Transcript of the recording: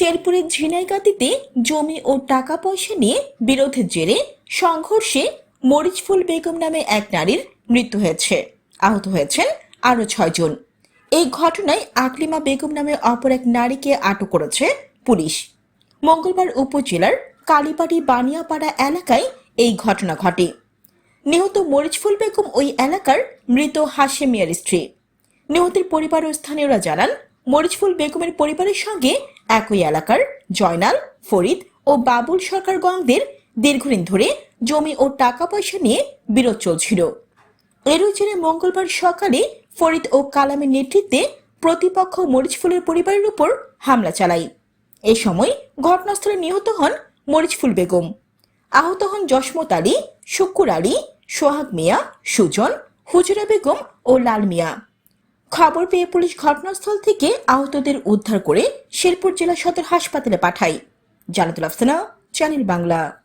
শেরপুরের ঝিনাইগাতিতে জমি ও টাকা পয়সা নিয়ে বিরোধের জেরে সংঘর্ষে মরিচফুল বেগম নামে এক নারীর মৃত্যু হয়েছে। আহত হয়েছেন আরও ছয়জন এই ঘটনায় আকলিমা বেগম নামে অপর এক নারীকে আটক করেছে পুলিশ। মঙ্গলবার উপজেলার কালীবাড়ি বানিয়াপাড়া এলাকায় এই ঘটনা ঘটে। নিহত মরিচফুল বেগম ওই এলাকার মৃত হাশেম মিয়ার স্ত্রী। নিহতের পরিবার ও স্থানীয়রা জানান মরিচফুল বেগমের পরিবারের সঙ্গে একই এলাকার জয়নাল, ফরিদ ও বাবুল সরকার গংদের দীর্ঘদিন ধরে জমি ও টাকা পয়সা নিয়ে বিরোধ চলছিল। এরই জেরে মঙ্গলবার সকালে ফরিদ ও কালামের নেতৃত্বে প্রতিপক্ষ মরিচফুলের পরিবারের উপর হামলা চালায়। এ সময় ঘটনাস্থলে নিহত হন মরিচফুল বেগম। আহত হন যশমত আলী, শুক্কুর আলী, সোহাগ মিয়া, সুজন, হুজুরা বেগম ও লাল মিয়া। খবর পেয়ে পুলিশ ঘটনাস্থল থেকে আহতদের উদ্ধার করে শেরপুর জেলা সদর হাসপাতালে পাঠায়। জানাতুল আফসানা, চ্যানেল বাংলা।